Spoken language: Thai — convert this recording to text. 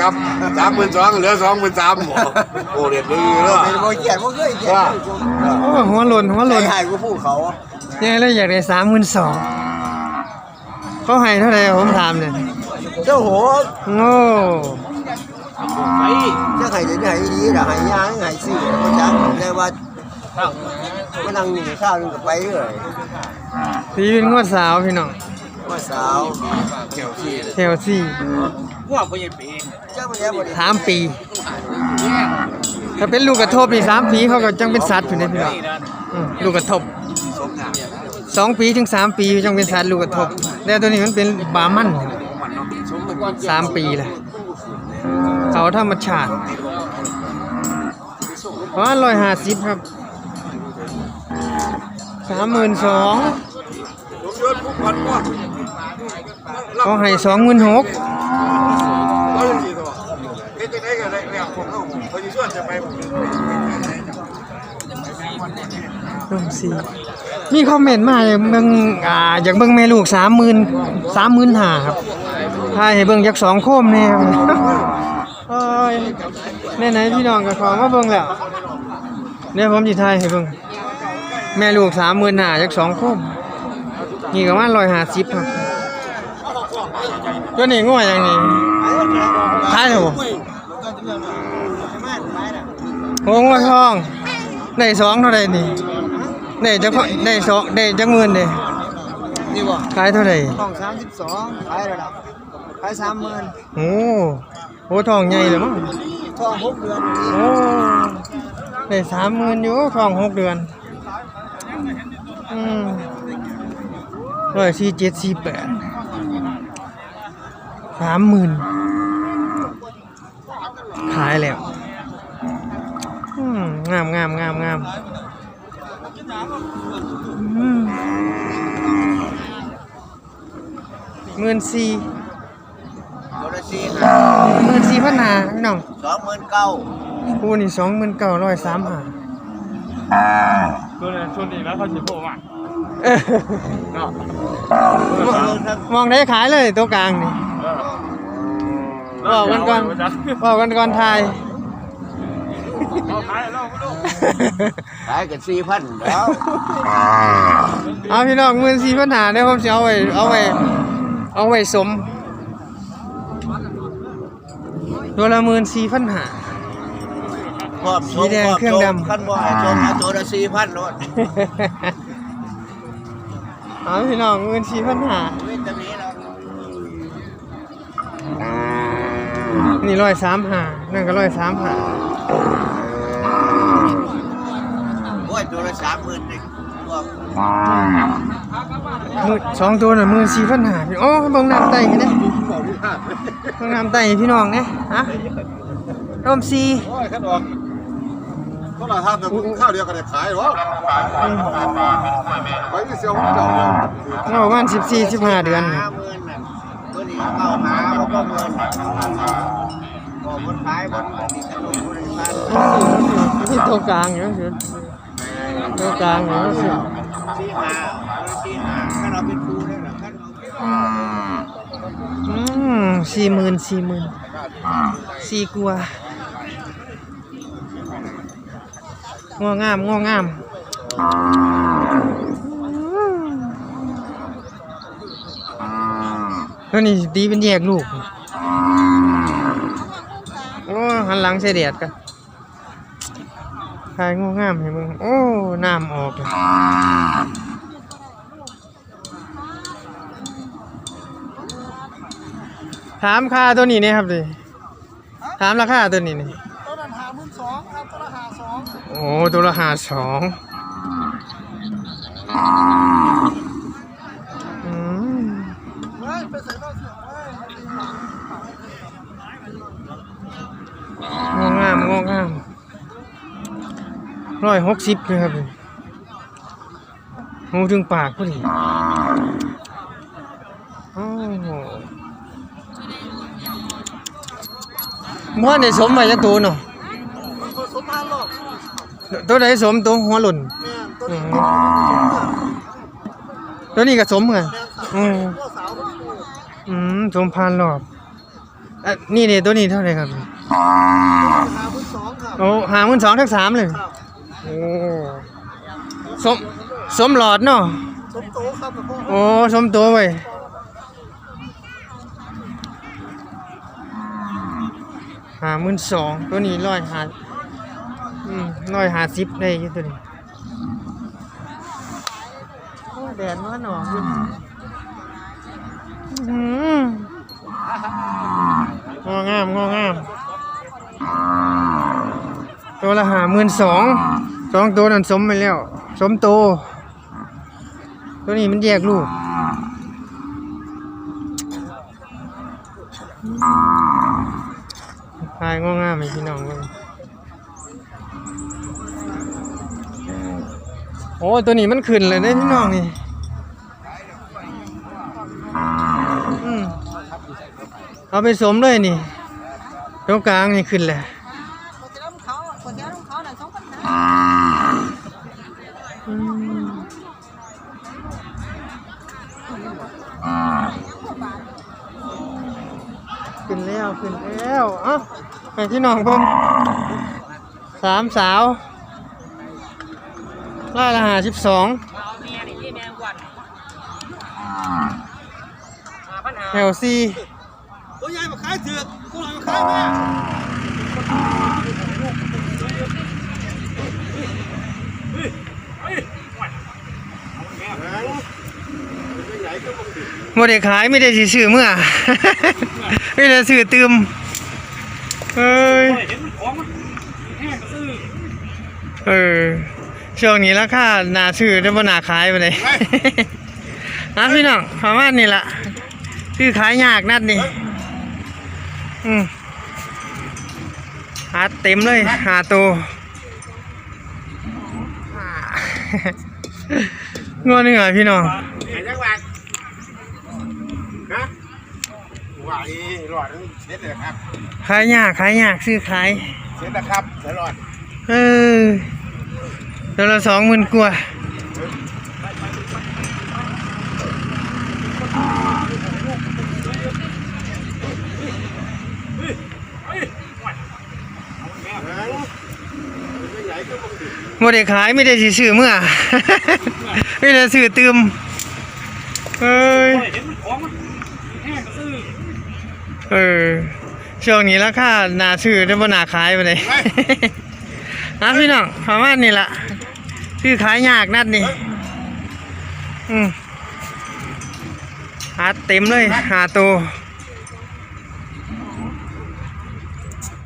ครับสามหมื่นสองเหลือสองหมื่นสามโอ้เรียนดีเนาะเป็นโมเกียนโมเคยเกียนว่าโอ้หัวหล่นหัวหหล่ล่นนหายกูพูดเขายังไงเลยอยากได้สามหมื่นสองเขาให้เท่าไหร่ผมถามเนี่ยเจ้าโหโง่เจ้าไห้จะไหนดีหรือหายยางหายซี่ก็จังแต่ว่ามานั่งนี่ข้าวนึงก็ไปเลยตีเป็นงวดสาวพี่น้องว่าสาวเทลซี่เจ้ามันแล้วบ่ได้สามปี ถ้าเป็นลูกกระทบนี่สามปีเขาก็จังเป็นสัตว์อยู่ในพี่น้องอืมลูกกระทบสองปีถึงสามปีจังเป็นสัตว์ลูกกระทบแต่ตัวนี้มันเป็นบามันสามปีแหละเขาธรรมชาติเพราะร้อยห้าสิบครับสามหมื่นสองผมยศผู้พันว่าเขาให้สองหมื่นหก ร้อยสี่ตัวเฮ็ด จังได๋ก็ได้แล้วผมเอาเขาสิชวนจะไปผมลงสี่มีคอมเมนต์มาเลยเบิ่งอ่าอย่ากเบิ่งแม่ลูกสามหมื่นสามหมื่นห้าครับถ่ายให้เบิ่งจากสองโคมแน่ครับโอ้ยแน่ไหนพี่น้องก็ขอมาเบิ่งแล้วเนี่ยผมสิถ่ายให้เบิ่งแม่ลูกสามหมื่นห้าจากสองโคมนี่ก็ประมาณร้อยหาสิบครับตัวนี้ง่วอย่างนี้ถ่ายเถอะโอ้งัวทองได้สองเท่าไหร่นี่ได้จักได้สองได้จักหมื่นเด้นี่บ่ขายเท่าไหร่ต้อง32ขายแล้วล่ะขาย30,000โอ้โหทองใหญ่เลยมั้งทอง6เดือนโอ้ได้สามหมื่นอยู่ทองหกเดือนอืมร้อยสี่เจ็ดสี่แปดสามหมื่น ขายแล้วอืมงามงามงามงามอืมหมื่นสี่ตัวละ4หมื่นสี่พันหาพี่น้อง29,000คูนี่สองหมื่นเก้าร้อยสามหาตัวนี้ชุดนี้แล้วเขาจะโผล่มาเออมองได้ขายเลยตัวกลางนี่ บอกกันก่อนบอกกันก่อนทายเอาขายแล้วลูกขายกัน4,000แล้วเอาพี่น้องหมื่นสี่พันหาเดี๋ยวผมจะเอาไว้เอาไว้เอาไว้สมตัวละหมื่นสี่พันหาพร้อมสีแดงเครื่องดำคันบ่ให้ชมเอาตัวละ4,000โลดเอาพี่น้องหมื่นสี่พันหา เว้ นแต่นี้แล้วนี่ร้อยสามหานั่นก็ร้อยสามหาโอ้ยตัวละ30,000นี่รวมหมื่นสองตัวน่ะหมื่นสี่พันหาพี่โอ้เบิ่งน้ำไตกันเนี่ยเบิ่งน้ำไตให้พี่น้องเนี่ยฮะร่มสี่โอ้ยคันออกก็ละห้ามแต่ข้าวเดียวกันได้ขายหรอไปที่เสียวของเจ้าเราประมาณสิบสี่สิบห้าเดือนห้าหมื่ นน่ะตัวนี้เข้าหาบ่ก็หมื่นก็บนขายบนนี่ขนมบริษัทที่ตัวกลางอยู่สิตัวกลางอยู่สิที่หาที่หาถ้าเราเป็นครูได้หรอถ้าเราอืมสี่หมื่นสี่หมื่นสี่กัวงองามงองาม แล้วนี่ตีเป็นแยกลูก โอ้หันหลังใส่แดดกันถ่ายงองามให้มึง โอ้ น้ำออกเลยถามค่าตัวนี้เนี่ยครับดิถามราคาตัวนี้นี่ต้นนั้นหาหมื่นสองครับต้นละหาสองโอ้ ตัวละหาสองอืม เฮ้ยไปใส่ต้นเสือเว้ย งองามงองาม ร้อยหกสิบเลยครับนี่หูถึงปากพอดีโอ้โหม้วนในสมไปจะตัวเนาะสมพันหรอกตัวไหนสมตัวหัวหล่นแม่ต้นอืมตัวนี้ก็สมเหมือนอืมตัวสาวอืมสมพานรอบอะนี่นี่ตัวนี้เท่าไหร่ครับหาพื้นสองครับโอ้หาหมื่นสองทั้งสามเลยครับ โอ้สมสมหลอดเนาะสมโตครับพ่อโอ้สมตัวไว้หาหมื่นสองตัวนี้ร้อยหาอืมร้อยหาสิบได้อยู่ตัวนี้โอ้แดดมันหนออยู่อืมงองามงองามตัวละหาหมื่นสอง สองตัวนั้นสมไปแล้ว สมโต ตัวนี้มันแยกลูกพายงองามไหมพี่น้องเบิ่งโอ้ตัวนี้มันขึ้นเลยเด้พี่น้องนี่เอาไปสมเลยนี่ตรงกลางนี่ขึ้นเลย ขึ้นแล้วขึ้นแล้วเอ้าไปที่น้องเพิ่มสามสาวร้อยละหาสิบสองแถวซีตัวใหญ่มาขายเถือกตัวน้อยมาขายแม่โมได้ขายไม่ได้สิซื้อเมื่อ ไม่ได้ซื้อตืมเอ้ยเห็นมันของมันแห้งซื้อเออช่วงนี้ราคาน่าซื้อแต่บ่น่าขายไปเลยนะพี่น้องประมาณนี้ล่ะซื้อขายยากนัดนี่อืมหาเต็มเลยหาตัวอ่างอเหนื่อยพี่น้อง เห็นจังหวะนะไห วหลอดเสร็จเลยครับขายยากขายยากซื้อขายเสร็จแล้วครับเสร็จหลอดเออตัวละสองหมื่นกว่าโมได้ขายไม่ได้สิซื้อเมื่อไม่ได้ซื้อตืมเอ้ย เห็นมันของมันแห้งซื้อ เออช่วงนี้ราคาน่าซื้อแต่บ่น่าขายไปเลยนะพี่น้องประมาณนี้ละซื้อขายยากนัดนี่อืมหาเต็มเลยหาตัว